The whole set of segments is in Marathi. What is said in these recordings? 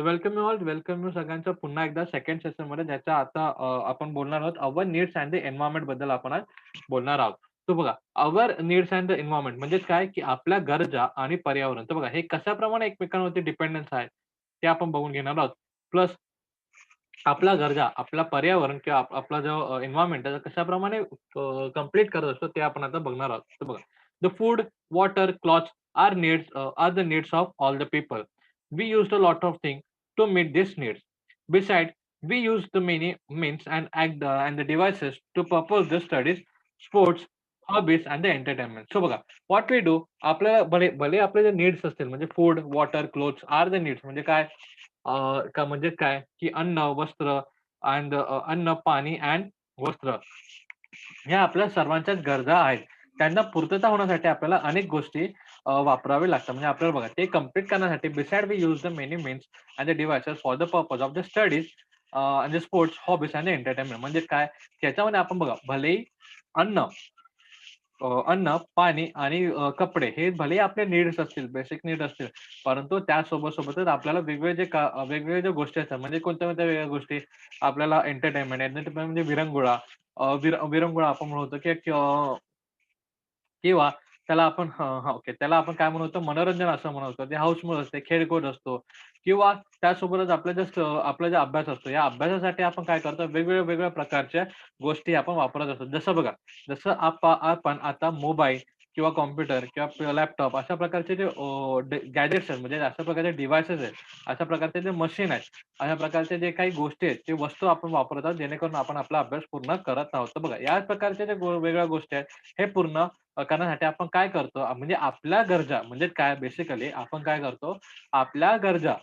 So welcome you all. Welcome you सगळ्यांचं पुन्हा एकदा सेकंड सेशनमध्ये ज्याच्या आता आपण बोलणार आहोत अवर नीड्स अँड द एन्व्हायरमेंटबद्दल आपण आज बोलणार आहोत. तो बघा our needs and the environment म्हणजे काय, की आपल्या गरजा आणि पर्यावरण. तर बघा हे कशाप्रमाणे एकमेकांवरती डिपेंडन्स आहे, ते आपण बघून घेणार आहोत. प्लस आपल्या गरजा, आपला पर्यावरण किंवा आपला जो एन्व्हायरमेंट आहे कशाप्रमाणे कंप्लीट कंप्लीट करत असतो ते आपण आता बघणार आहोत. तर बघा the food, water, cloth are needs are the needs of all the people. We use a lot of thing to meet these needs. Besides, we use the many means and act uh, and the devices to purpose the studies, sports, hobbies and the entertainment. So बघा, what we do, आपल्याला भले भले आपले जे नीड्स असतील म्हणजे food, water, clothes are the needs म्हणजे काय अ, का म्हणजे काय, की अन्न, वस्त्र अँड अन्न, पाणी अँड वस्त्र. ह्या आपल्या सर्वांच्याच गरजा आहेत. त्यांना पूर्तता होण्यासाठी आपल्याला अनेक गोष्टी अ, वापरावे लागतात. म्हणजे आपल्याला बघा ते कंप्लीट करण्यासाठी beside we use the many means and the devices for the purpose of the studies and the sports, hobbies and entertainment. म्हणजे काय, त्याच्यामध्ये आपण बघा भलेही अन्न अन्न, पाणी आणि कपडे हे भलेही आपले नीड्स असतील, बेसिक नीड असतील, परंतु त्यासोबत सोबतच आपल्याला वेगवेगळे जे वेगवेगळ्या ज्या गोष्टी असतात म्हणजे कोणत्या-कोणत्या वेगळ्या गोष्टी आपल्याला एंटरटेनमेंट, एंटरटेनमेंट म्हणजे विरंगुळा, विरंगुळा आपण म्हणतो की किंवा त्याला आपण ओके. त्याला आपण काय म्हणतो मनोरंजन असं म्हणतो. ते हौस-मौज असते, खेळ-कूद असतो किंवा त्यासोबतच आपल्या ज्या आपला जो अभ्यास असतो, या अभ्यासासाठी आपण काय करतो वेगवेगळ्या वेगवेगळ्या प्रकारच्या गोष्टी आपण वापरत असतो. जसं बघा, जसं आप आपण आता मोबाईल किंवा कॉम्प्युटर किंवा लॅपटॉप अशा प्रकारचे जे गॅजेट्स आहेत म्हणजे अशा प्रकारचे डिव्हायसेस आहेत, अशा प्रकारचे जे मशीन आहेत, अशा प्रकारचे जे काही गोष्टी आहेत, ते वस्तू आपण वापरत आहोत जेणेकरून आपण आपला अभ्यास पूर्ण करत आहोत. बघा या प्रकारच्या ज्या वेगळ्या गोष्टी आहेत, हे पूर्ण करण्यासाठी आपण काय करतो? म्हणजे आपल्या गरजा म्हणजे काय? बेसिकली आपण काय करतो, आपल्या गरजा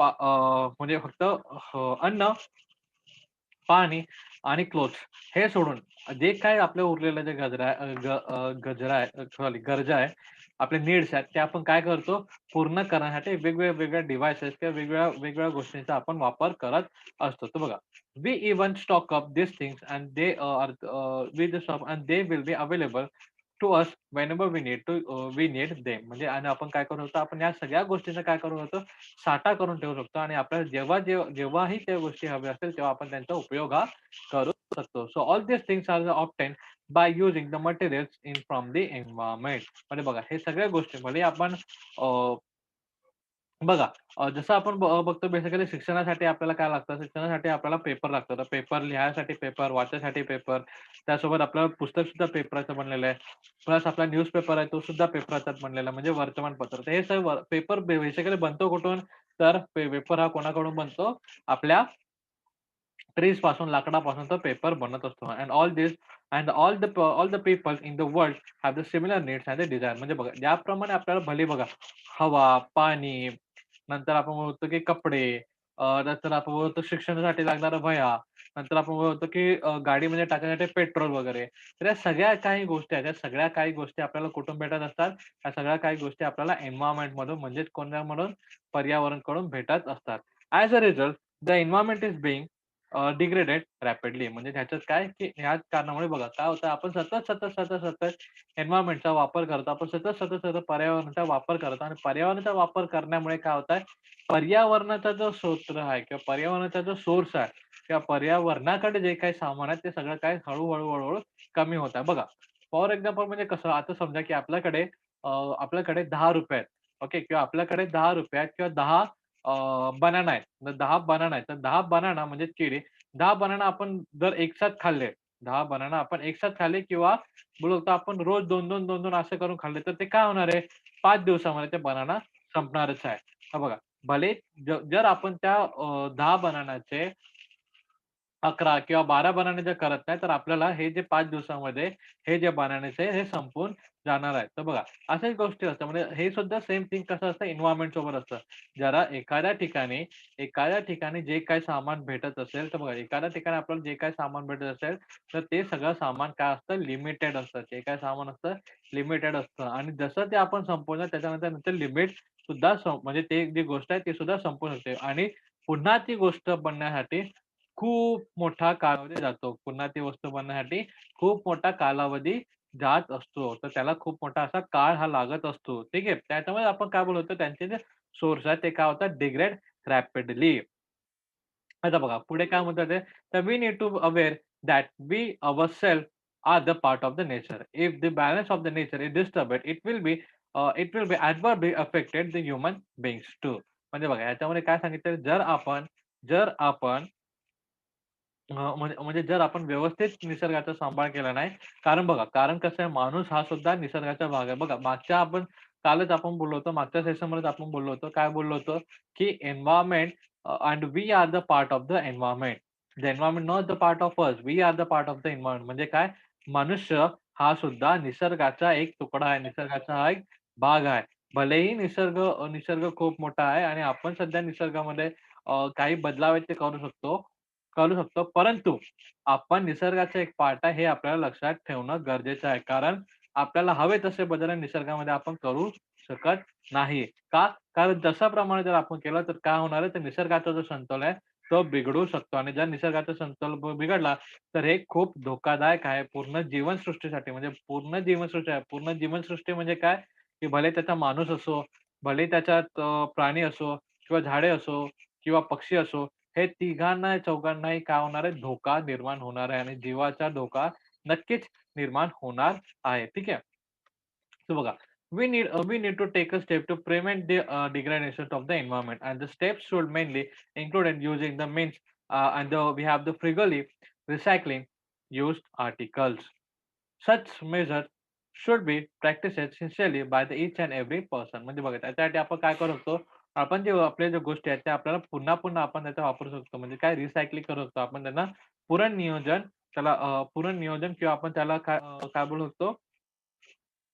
म्हणजे फक्त हो, अन्न, पाणी आणि क्लोथ्स हे सोडून जे काय आपल्या उरलेल्या ज्या गजरा गजरा आहे सॉरी गरजा आहे, आपले नीड्स आहेत, ते आपण काय करतो? पूर्ण करण्यासाठी वेगवेगळ्या वेगळ्या डिव्हाइसेस किंवा वेगवेगळ्या वेगवेगळ्या गोष्टींचा आपण वापर करत असतो. तर बघा, we even stock up this things and they are we the stock and they will be available to us whenever we need to we need them. म्हणजे आणि आपण काय करू शकतो, आपण या सगळ्या गोष्टींचा काय करू शकतो, साठा करून ठेवू शकतो आणि आपल्याला जेव्हा जेव्हाही त्या गोष्टी हव्या असेल तेव्हा आपण त्यांचा उपयोग हा करू शकतो. So all this things are obtained by using the materials in from the environment म्हणजे बघा, हे सगळ्या गोष्टी म्हणजे आपण बघा अ, जसं आपण ब बघतो बेसिकली शिक्षणासाठी आपल्याला काय लागतं, शिक्षणासाठी आपल्याला पेपर लागतं. तर पेपर लिहायसाठी पेपर, वाचायसाठी पेपर, त्यासोबत आपलं पुस्तक सुद्धा पेपराचं बनलेलं आहे. प्लस आपला न्यूजपेपर आहे, तो सुद्धा पेपराचाच बनलेला म्हणजे वर्तमानपत्र. तर हे सर्व पेपर बेसिकली बनतो कुठून? तर पे पेपर हा कोणाकडून बनतो? आपल्या ट्रीजपासून, लाकडापासून तो पेपर बनत असतो. And all this and all the all the people in the world have the similar needs and the desire. म्हणजे बघा, ज्याप्रमाणे आपल्याला भले बघा, हवा, पाणी, नंतर आपण बोलतो की कपडे, अ, नंतर आपण बोलतो शिक्षणासाठी लागणाऱ्या वह्या, नंतर आपण बोलतो की अ, गाडीमध्ये म्हणजे टाकण्यासाठी पेट्रोल वगैरे. तर या सगळ्या काही गोष्टी आहेत, या सगळ्या काही गोष्टी आपल्याला कुठून भेटत असतात? या सगळ्या काही गोष्टी आपल्याला एन्व्हायरमेंट मधून म्हणजेच कोणामधून? पर्यावरणकडून भेटत असतात. As a result the environment is being uh, degraded rapidly. म्हणजे ह्याच्यात काय, की ह्याच कारणामुळे बघा काय होतं, आपण सतत, सतत, सतत, सतत एन्व्हायर्नमेंटचा वापर करतो. आपण सतत, सतत, सतत पर्यावरणाचा वापर करतो आणि पर्यावरणाचा वापर करण्यामुळे काय होत आहे पर्यावरणाचा जो स्रोत आहे किंवा पर्यावरणाचा जो सोर्स आहे किंवा पर्यावरणाकडे जे काही सामान आहे, ते सगळं काय हळू-हळू, हळू कमी होत आहे. बघा, फॉर एक्झाम्पल म्हणजे कसं, आता समजा की आपल्याकडे अ, आपल्याकडे ₹10 आहेत. ओके किंवा आपल्याकडे ₹10 आहेत किंवा 10 बनाना आहेत. दहा बनाना आहेत. तर दहा बनाना म्हणजे केळी, 10 बनाना आपण जर एकसाथ खाल्ले, दहा बनाना आपण एकसाथ खाल्ले किंवा बोलतो आपण रोज 2-2, 2-2 असं करून खाल्ले, तर ते काय होणार आहे? पाच दिवसामध्ये ते बनाना संपणारच आहे. बघा, भले जर आपण त्या दहा बनानाचे 11 किंवा 12 बनाने जर करत नाही, तर आपल्याला हे जे पाच दिवसामध्ये हे जे बनाण्याचे हे संपून जाणार आहे. तर बघा, अशाच गोष्टी असतात. म्हणजे हे सुद्धा सेम थिंग कसं असतं एन्व्हायरमेंट सोबत असतं. जरा एखाद्या ठिकाणी एखाद्या ठिकाणी जे काही सामान भेटत असेल, तर बघा एखाद्या ठिकाणी आपल्याला जे काय सामान भेटत असेल, तर ते सगळं सामान काय असतं लिमिटेड असतं. जे काय सामान असतं लिमिटेड असतं आणि जसं ते आपण संपवलं त्याच्यानंतर नंतर लिमिट सुद्धा म्हणजे ते जी गोष्ट आहे ती सुद्धा संपून शकते आणि पुन्हा ती गोष्ट बनण्यासाठी खूप मोठा कालावधी जातो. पुन्हा ती वस्तू बनण्यासाठी खूप मोठा कालावधी जात असतो. तर त्याला खूप हा लागत. ठीक आहे. त्याच्यामुळे आपण काय जे सोर्स आहेत, ते काय डिग्रेड रॅपिडली आता बघा, पुढे काय म्हणतात we need to aware that we our self are the part of the nature if the balance of the nature is disturbed it will be it will be adversely affected the human beings too म्हणजे बघा, याच्यामध्ये काय जर आपण जर आपण अ, म्हणजे म्हणजे जर आपण व्यवस्थित निसर्गाचा सांभाळ केला नाही कारण बघा कारण कसं आहे माणूस हा सुद्धा निसर्गाचा भाग आहे. बघा मागच्या आपण कालच आपण बोललो होतो मागच्या सेशनमध्येच आपण बोललो होतो काय बोललो होतो? की environment and we are the part of the environment the environment not the part of us we are the part of the environment म्हणजे काय? मनुष्य हा सुद्धा निसर्गाचा एक तुकडा आहे निसर्गाचा हा एक भाग आहे. भलेही निसर्ग अ, निसर्ग खूप मोठा आहे आणि आपण सध्या निसर्गामध्ये अ, काही बदलाव आहेत ते करू शकतो करू शकतो. परंतु आपण निसर्गाचा एक पार्ट आहे हे आपल्याला लक्षात ठेवणं गरजेचं आहे. कारण आपल्याला हवे तसे बदल निसर्गामध्ये आपण करू शकत नाही. का? कारण जशा प्रमाणे जर आपण केलं तर काय होणार आहे? तर निसर्गाचा जो संतोल आहे तो बिघडू शकतो. आणि जर निसर्गाचा संतोल बिघडला तर हे खूप धोकादायक आहे. पूर्ण जीवनसृष्टीसाठी. म्हणजे पूर्ण जीवनसृष्टी आहे. पूर्ण जीवनसृष्टी म्हणजे काय? की भले त्याचा माणूस असो भले त्याच्यात प्राणी असो किंवा झाडे असो किंवा पक्षी असो हे तिघांना चौघांनाही काय होणार आहे धोका निर्माण होणार आहे आणि जीवाचा धोका नक्कीच निर्माण होणार आहे ठीक आहे so बघा we need uh, we need to take a step to prevent the uh, degradation of the environment and the steps should mainly include in using the means uh, and the, we have the freely recycling used articles such measures should be practiced sincerely by the each and every person म्हणजे बघा त्याच्यासाठी आपण काय करू शकतो आपण जे आपल्या ज्या गोष्टी आहेत त्या आपल्याला पुन्हा पुन्हा आपण त्याचा वापरू शकतो. म्हणजे काय रिसायकलिंग करू शकतो. आपण त्यांना पुरण नियोजन त्याला अ, पुनर्नियोजन किंवा आपण त्याला काय अ, काय बोलू शकतो?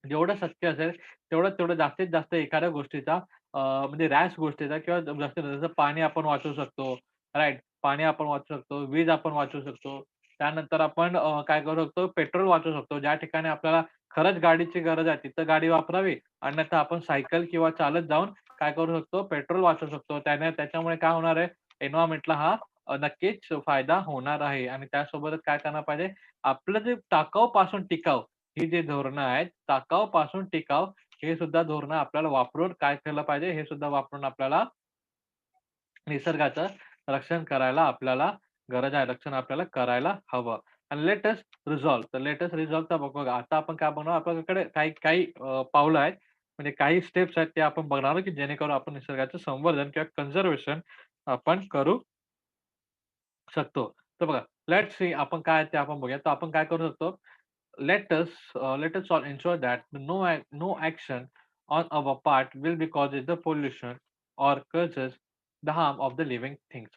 जेवढं शक्य असेल तेवढं तेवढं जास्तीत जास्त एखाद्या गोष्टीचा अ, म्हणजे रॅश गोष्टीचा किंवा जास्तीत जास्त पाणी आपण वाचवू शकतो राईट पाणी आपण वाचवू शकतो वीज आपण वाचवू शकतो. त्यानंतर आपण अ, काय करू शकतो? पेट्रोल वाचवू शकतो. ज्या ठिकाणी आपल्याला खरंच गाडीची गरज आहे तिथं गाडी वापरावी. अन्यथा आपण सायकल किंवा चालत जाऊन काय करू शकतो? पेट्रोल वाचू शकतो. त्याने त्याच्यामुळे काय होणार आहे? एन्व्हायरमेंटला हा नक्कीच फायदा होणार आहे. आणि त्यासोबतच काय करणार पाहिजे? आपलं जे टाकावपासून टिकाव ही जे धोरणं आहेत टाकावपासून टिकाव हे सुद्धा धोरणं आपल्याला वापरून काय केलं पाहिजे? हे सुद्धा वापरून आपल्याला निसर्गाचं रक्षण करायला आपल्याला गरज आहे. रक्षण आपल्याला करायला हवं. आणि लेटेस्ट रिझॉल्व तर लेटेस्ट रिझॉल्व तर बघ बघा आता आपण काय बनवू? आपल्याकडे काही काही पावलं आहेत. म्हणजे काही स्टेप्स आहेत ते आपण बघणार आहोत की जेणेकरून आपण निसर्गाचं संवर्धन किंवा कन्झर्वेशन आपण करू शकतो तर बघा लेट सी आपण काय ते आपण बघूया तर आपण काय करू शकतो let us uh, let us all ensure that no ac- no action on our part will be causes the pollution or causes the harm of the living things.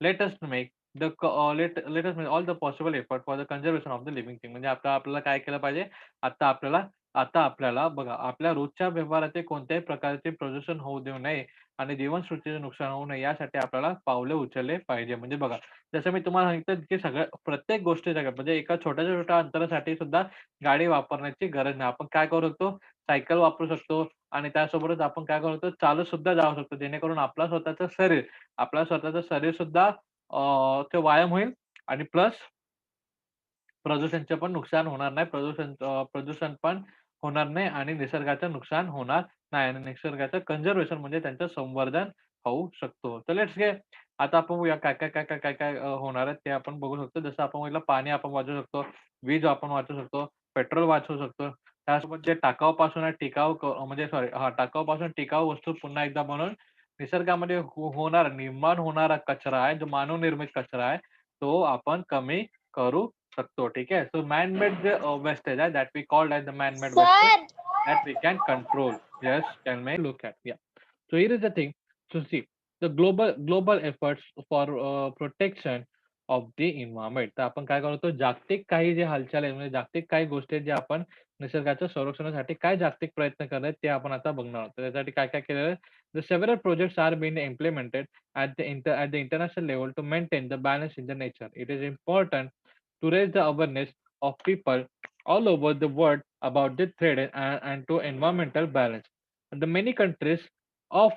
Let us make the co- uh, let let us make all the possible effort for the conservation of the living thing. म्हणजे आता आपल्याला काय केलं पाहिजे आता आपल्याला आता आपल्याला बघा आपल्या रोजच्या व्यवहाराचे कोणत्याही प्रकारचे प्रदूषण होऊ देऊ नये आणि जीवनसृष्टीचे नुकसान होऊ नये यासाठी आपल्याला पावले उचलले पाहिजे म्हणजे बघा जसं मी तुम्हाला सांगितलं की सगळ्या प्रत्येक गोष्टी म्हणजे एका छोट्याच्या छोट्या अंतरासाठी सुद्धा गाडी वापरण्याची गरज नाही. आपण काय करू शकतो, सायकल वापरू शकतो आणि त्यासोबतच आपण काय करू शकतो, चालत सुद्धा जाऊ शकतो. जेणेकरून आपलं स्वतःचं शरीर, आपलं स्वतःचं शरीर सुद्धा अ, ते व्यायाम होईल आणि प्लस प्रदूषणचं पण नुकसान होणार नाही. प्रदूषण अ, प्रदूषण पण होणार नाही आणि निसर्गाचं नुकसान होणार नाही आणि निसर्गाचं कन्झर्वेशन म्हणजे त्यांचं संवर्धन होऊ शकतो. तर लेट्स गेट आता आपण बघूया काय, काय, काय, काय, काय, काय अ, होणार आहे ते आपण बघू शकतो. जसं आपण बघितलं पाणी आपण वाचवू शकतो, वीज आपण वाचवू शकतो, पेट्रोल वाचवू शकतो. त्यासोबत जे टाकाऊपासून आहे टिकाऊ क म्हणजे सॉरी हां, टाकाऊपासून टिकाऊ वस्तू पुन्हा एकदा बनवून निसर्गामध्ये हो निर्माण होणारा कचरा आहे, जो मानवनिर्मित कचरा आहे, तो आपण कमी करू शकतो हो, ठीक आहे सो मॅन मेड जे वेस्ट आहे that we called as the man made waste that we can control yes can may look at या so here is the thing so see the global global efforts for protection of the environment तर आपण काय करतो? जागतिक काही जे हालचाल आहे म्हणजे जागतिक काही गोष्टी आहेत जे आपण निसर्गाच्या संरक्षणासाठी काय जागतिक प्रयत्न करत ते आपण आता बघणार आहोत. त्यासाठी काय काय केलेलं the several project are been implemented at the inter at the international level to maintain the balance in the nature it is important to raise the awareness of people all over the world about the threat and, and to environmental balance. The many countries of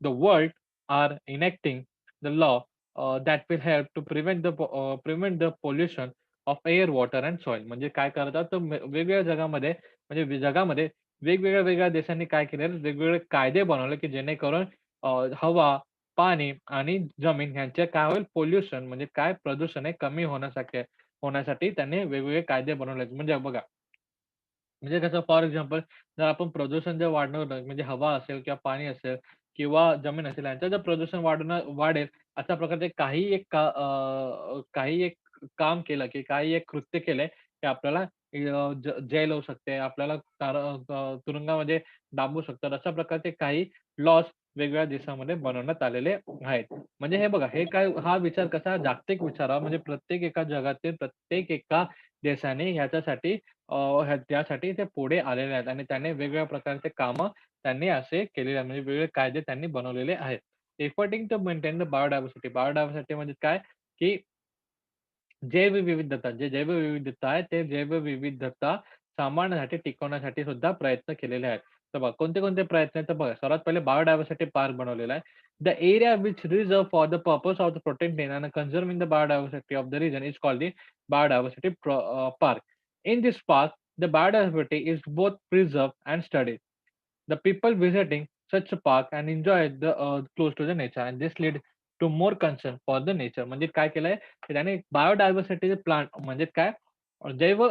the world are enacting the law uh, that will help to prevent the po- uh, prevent the pollution of air, water and soil. म्हणजे काय करतात तर मे- वेगवेगळ्या जगामध्ये म्हणजे वि- जगामध्ये वेगवेगळ्या वेगळ्या देशांनी काय केलं वेगवेगळे कायदे बनवले की जेणेकरून अ, हवा, पाणी आणि जमीन यांचे काय होईल पोल्युशन म्हणजे काय प्रदूषण आहे कमी होण्यासाठी होण्यासाठी त्यांनी वेगवेगळे कायदे बनवले आहेत. म्हणजे बघा म्हणजे कसं फॉर एक्झाम्पल जर आपण प्रदूषण जर वाढवलं म्हणजे हवा असेल किंवा पाणी असेल किंवा जमीन असेल यांचं जर प्रदूषण वाढवणं वाढेल अशा प्रकारचे काही एक का काही एक काम केलं की काही एक कृत्य केलंय ते आपल्याला जेल होऊ शकते. आपल्याला तुरुंगामध्ये डांबू शकतात. अशा प्रकारचे काही लॉस वेगवेगळ्या देशामध्ये बनवण्यात आलेले आहेत. म्हणजे हे बघा हे काय हा विचार कसा जागतिक विचार म्हणजे प्रत्येक एका जगातील प्रत्येक एका देशाने ह्याच्यासाठी त्यासाठी ते पुढे आलेले आहेत आणि त्यांनी वेगवेगळ्या प्रकारचे कामं त्यांनी असे केलेले आहेत. म्हणजे वेगवेगळे कायदे त्यांनी बनवलेले आहेत. Efforting to maintain the biodiversity. Biodiversity म्हणजे काय, की जैवविविधता. जे जैवविविधता आहे, ते जैवविविधता सांभाळण्यासाठी, टिकवण्यासाठी सुद्धा प्रयत्न केलेले आहेत. तर बघा कोणते-कोणते प्रयत्न आहेत, तर बघा सर्वात पहिले बायोडायव्हर्सिटी पार्क बनवलेला आहे. The area which reserve for the purpose of the protecting and conserving the biodiversity of the region is called the biodiversity park. In this park, the biodiversity is both preserved and studied. The people visiting such a park and enjoy the uh, close to the nature and this lead to more concern for the nature. म्हणजे काय केलंय, की त्याने बायोडायव्हर्सिटी प्लांट म्हणजे काय जैव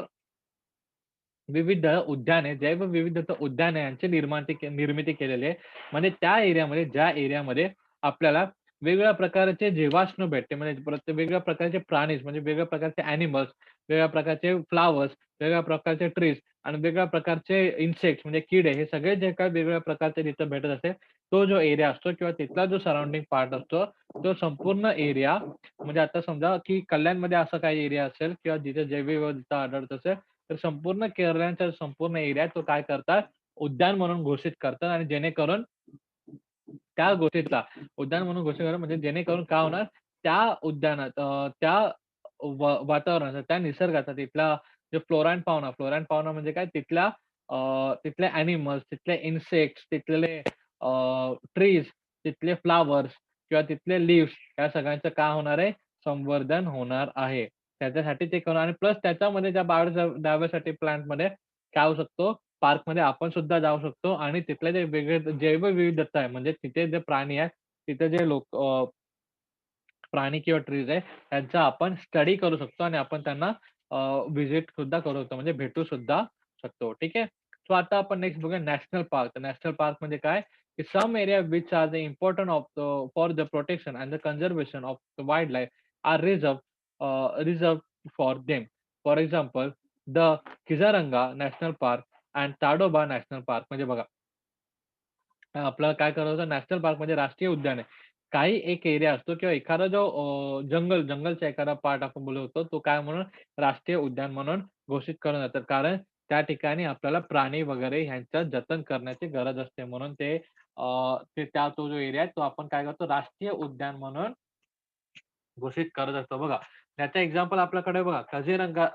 विविध उद्याने, जैव विविधता उद्याने यांची निर्माती निर्मिती केलेली आहे. म्हणजे त्या एरियामध्ये ज्या एरियामध्ये आपल्याला वेगवेगळ्या प्रकारचे जीवाश्म भेटते. म्हणजे प्रत्येक वेगवेगळ्या प्रकारचे प्राणीज म्हणजे वेगवेगळ्या प्रकारचे अॅनिमल्स वेगळ्या प्रकारचे फ्लॉवर्स, वेगवेगळ्या प्रकारचे ट्रीज आणि वेगळ्या प्रकारचे इन्सेक्ट म्हणजे किडे हे सगळे जे काही वेगवेगळ्या प्रकारचे तिथं भेटत असते, तो जो एरिया असतो किंवा तिथला जो सराउंडिंग पार्ट असतो, तो संपूर्ण एरिया म्हणजे आता समजा की कल्याणमध्ये असा काही एरिया असेल किंवा जिथे जैवविविधता आढळत असेल, तर संपूर्ण केरळच्या संपूर्ण एरिया तो काय करतात, उद्यान म्हणून घोषित करतात आणि जेणेकरून त्या गोष्टीतला उद्यान म्हणून घोषित करतात म्हणजे जेणेकरून काय होणार, त्या उद्यानात त्या वातावरणाचा, त्या निसर्गाचा तिथला जे फ्लोरा पावना फौना, पावना म्हणजे काय? तिथल्या तिथले अॅनिमल्स तिथले इन्सेक्ट्स, तिथले ट्रीज, तिथले फ्लॉवर्स किंवा तिथले लिव्ह या सगळ्यांचं काय होणार आहे, संवर्धन होणार आहे. त्याच्यासाठी ते करू आणि प्लस त्याच्यामध्ये त्या बायोडायव्हर्सिटी प्लांटमध्ये काय होऊ शकतो, पार्कमध्ये आपण सुद्धा जाऊ शकतो आणि तिथले जे वेगळे जैवविविधता आहे, म्हणजे तिथे जे प्राणी आहेत, तिथे जे लोक प्राणी किंवा ट्रीज आहे, त्यांचा आपण स्टडी करू शकतो आणि आपण त्यांना व्हिजिट सुद्धा करू शकतो. म्हणजे भेटू सुद्धा शकतो. ठीक आहे. सो आता आपण नेक्स्ट बघूया नॅशनल पार्क. नॅशनल पार्क म्हणजे काय, की some area which are the important of for the protection and the conservation of the wild life are reserve uh, reserve for them. For example the Kaziranga national park and Tadoba national park. म्हणजे बघा आपल्याला काय करायचं नॅशनल पार्क म्हणजे राष्ट्रीय उद्यान आहे. काही एक एरिया असतो किंवा एखादा जो जंगल जंगलचा एखादा पार्ट आपण बोलत होतो, तो काय म्हणून राष्ट्रीय उद्यान म्हणून घोषित करून जातात. कारण त्या ठिकाणी आपल्याला प्राणी वगैरे ह्यांचं जतन करण्याची गरज असते. म्हणून ते ते त्या तो जो एरिया आहे, तो आपण काय करतो राष्ट्रीय उद्यान म्हणून घोषित करत असतो बघा. त्याचं एक्झाम्पल आपल्याकडे बघा काझीरंगा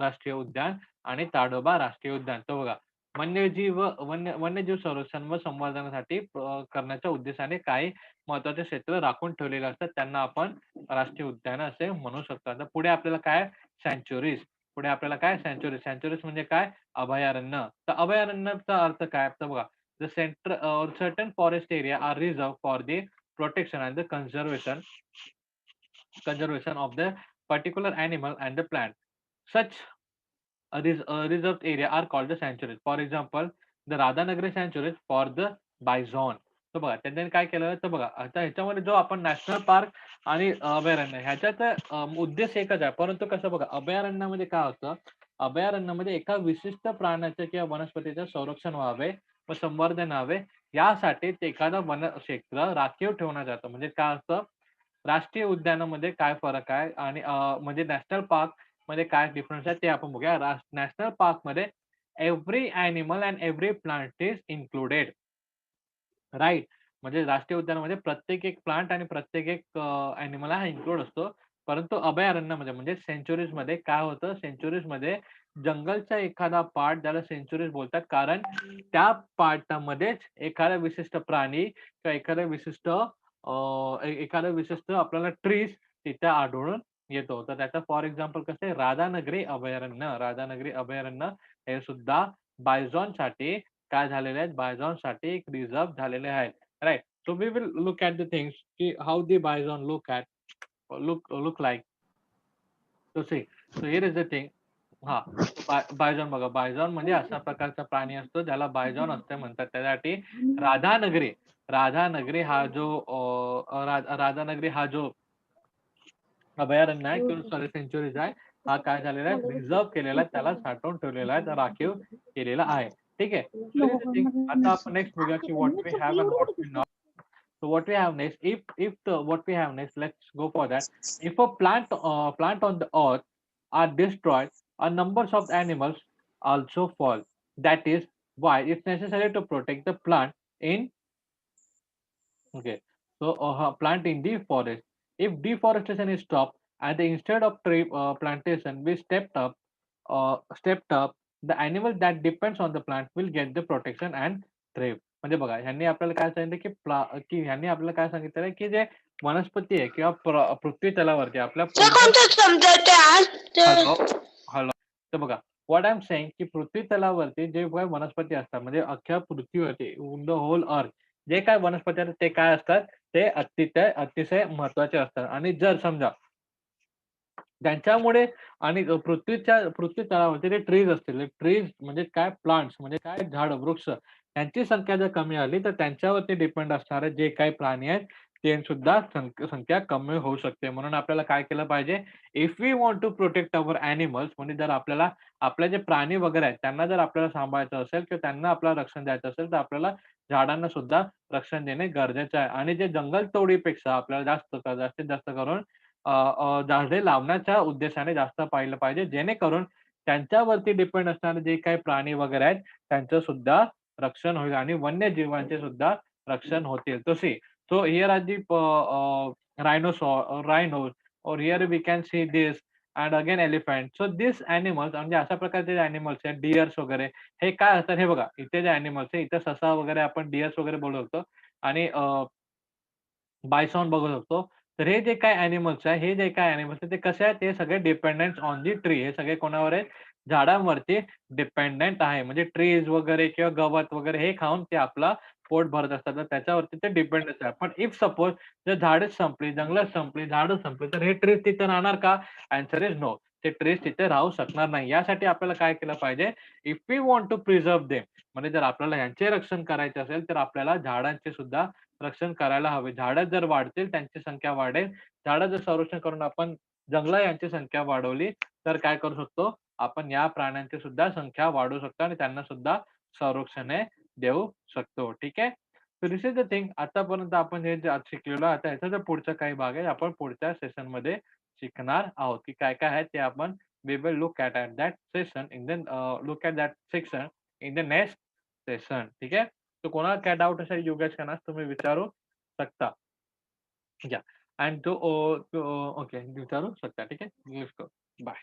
राष्ट्रीय उद्यान आणि ताडोबा राष्ट्रीय उद्यान. तर बघा वन्यजीव वन्य वन्यजीव संरक्षण व संवर्धनासाठी करण्याच्या उद्देशाने काही महत्त्वाचे क्षेत्र राखून ठेवलेले असतात. त्यांना आपण राष्ट्रीय उद्यान असे म्हणू शकतो. आता पुढे आपल्याला काय सँच्युरीज. पुढे आपल्याला काय सँच्युरीज. सँच्युरीज म्हणजे काय अभयारण्य. तर अभयारण्याचा अर्थ काय? तर बघा the centre certain forest area are reserve for the protection and the conservation conservation of the particular animal and the plant. Such a res- uh, reserved area are called the sanctuaries. For example, the Radhanagari sanctuaries for the bison. तर बघा त्यांनी काय केलं तर बघा आता ह्याच्यामध्ये जो आपण नॅशनल पार्क आणि अभयारण्य ह्याच्यात उद्देश एकच आहे परंतु कसं बघा अभयारण्यामध्ये काय होतं अभयारण्यामध्ये एका विशिष्ट प्राण्याचं किंवा वनस्पतीचं संरक्षण व्हावे व संवर्धन व्हावे यासाठी ते एखादं वन क्षेत्र राखीव ठेवण्यात जातं म्हणजे काय असतं राष्ट्रीय उद्यानामध्ये काय फरक आहे आणि म्हणजे नॅशनल पार्कमध्ये काय डिफरन्स आहे ते आपण बघूया. नॅशनल पार्कमध्ये every animal and every plant is included. Right म्हणजे राष्ट्रीय उद्यानामध्ये प्रत्येक एक प्लांट आणि प्रत्येक एक अॅनिमल हा इन्क्लूड असतो. परंतु अभयारण्यामध्ये म्हणजे, म्हणजे सँच्युरीजमध्ये काय होतं, सँच्युरीजमध्ये जंगलचा एखादा पार्ट ज्याला सेंचुरीज बोलतात. कारण त्या पार्टामध्येच एखादा विशिष्ट प्राणी किंवा एखादा विशिष्ट अ, ए विशिष्ट आपल्याला ट्रीज तिथे आढळून येतो. तर त्याचं फॉर एक्झाम्पल कसं आहे राधानगरी अभयारण्य. राधानगरी अभयारण्य हे सुद्धा बायझॉनसाठी काय झालेले आहेत, बायझॉनसाठी एक रिझर्व्ह झालेले आहेत. Right. So we will look at the things की how the bison look at look look like So see, so here is the thing. हा बायझॉन बघा बायझॉन म्हणजे अशा प्रकारचा प्राणी असतो ज्याला बायझॉन असते म्हणतात. त्यासाठी राधानगरी राधानगरी हा जो राधानगरी हा जो अभयारण्य आहे किंवा सॉरी सेंच्युरीज आहे हा काय झालेला आहे प्रिझर्व केलेला आहे त्याला साठवून ठेवलेला आहे राखीव केलेला आहे. ठीक आहे? आता आपण नेक्स्ट बघूया की what we have and what we not So what we have next, if if the what we have next, let's go for that. If a plant uh, plant on the earth are destroyed, a numbers of animals also fall. That is why it's necessary to protect the plant in okay. So uh, plant in the forest. If deforestation is stopped and the instead of tree uh, plantation we stepped up uh, stepped up, the animal that depends on the plant will get the protection and thrive. म्हणजे बघा ह्यांनी आपल्याला काय सांगितलं की प्ला की ह्यांनी आपल्याला काय सांगितलं की जे वनस्पती आहे किंवा पृथ्वी तलावरती आपल्या ते हॅलो तर बघा व्हॉट आय एम सेइंग की पृथ्वी तलावरती जे काही वनस्पती असतात म्हणजे अख्ख्या पृथ्वीवरती द होल अर्थ जे काय वनस्पती असतात ते काय असतात? ते अतिशय अतिशय महत्त्वाचे असतात. आणि जर समजा त्यांच्यामुळे आणि पृथ्वीच्या पृथ्वी तलावरती जे ट्रीज असतील ट्रीज म्हणजे काय प्लांट्स म्हणजे काय झाड वृक्ष त्यांची संख्या जर कमी आली तर त्यांच्यावरती डिपेंड असणारे जे काही प्राणी आहेत ते सुद्धा संख्या कमी होऊ शकते. म्हणून आपल्याला काय केलं पाहिजे? If we want to protect our animals म्हणजे जर आपल्याला आपले जे प्राणी वगैरे आहेत त्यांना जर आपल्याला सांभाळायचं असेल किंवा त्यांना आपल्याला रक्षण द्यायचं असेल तर आपल्याला झाडांना सुद्धा रक्षण देणे गरजेचं आहे. आणि जे जंगल तोडीपेक्षा आपल्याला जास्त जास्तीत जास्त करून झाडे लावण्याच्या उद्देशाने जास्त पाहिलं पाहिजे. जेणेकरून त्यांच्यावरती डिपेंड असणारे जे काही प्राणी वगैरे आहेत त्यांचं सुद्धा रक्षण होईल आणि वन्यजीवांचे सुद्धा रक्षण होतील. तसे तो see so here are the rhinoceros rhino और here we can see this and again elephant so this animals म्हणजे अशा प्रकारचे जे अॅनिमल्स आहेत डिअर्स वगैरे हे काय असतात हे बघा. इथे जे अॅनिमल्स आहे इथे ससा वगैरे आपण डिअर्स वगैरे बोलू शकतो आणि बायसॉन बघू शकतो. तर हे जे काय अॅनिमल्स आहे हे जे काय अॅनिमल्स आहे ते कसे आहेत ते सगळे डिपेंडेंट ऑन दी ट्री हे सगळे कोणावर आहेत? झाडांवरती डिपेंडेंट आहे. म्हणजे ट्रीज वगैरे किंवा गवत वगैरे हे खाऊन ते आपला पोट भरत असतात तर त्याच्यावरती ते डिपेंड असतात पण इफ सपोज जर झाडच संपली जंगलात संपली झाडं संपली तर हे ट्रीज तिथे राहणार का? अँसर इज नो ते ट्रीज तिथे राहू शकणार नाही. यासाठी आपल्याला काय केलं पाहिजे? If we want to preserve them म्हणजे जर आपल्याला यांचे रक्षण करायचे असेल तर आपल्याला झाडांचे सुद्धा रक्षण करायला हवे. झाडं जर वाढतील त्यांची संख्या वाढेल. झाडं जर संरक्षण करून आपण जंगला यांची संख्या वाढवली तर काय करू शकतो? आपण या प्राण्यांची सुद्धा संख्या वाढवू शकतो आणि त्यांना सुद्धा संरक्षण देऊ शकतो ठीक आहे? So this is the thing आतापर्यंत आपण हे जे आज शिकलेलो आता याचा जर पुढचा काही भाग आहे आपण पुढच्या सेशनमध्ये शिकणार आहोत की काय काय आहे ते आपण we will look at at that session in the look at that section in the next session ठीक आहे? तो कोणाला काय डाऊट असेल योगेश कनास तुम्ही विचारू शकता. या. अँड तो ओके विचारू शकता ठीक आहे? बाय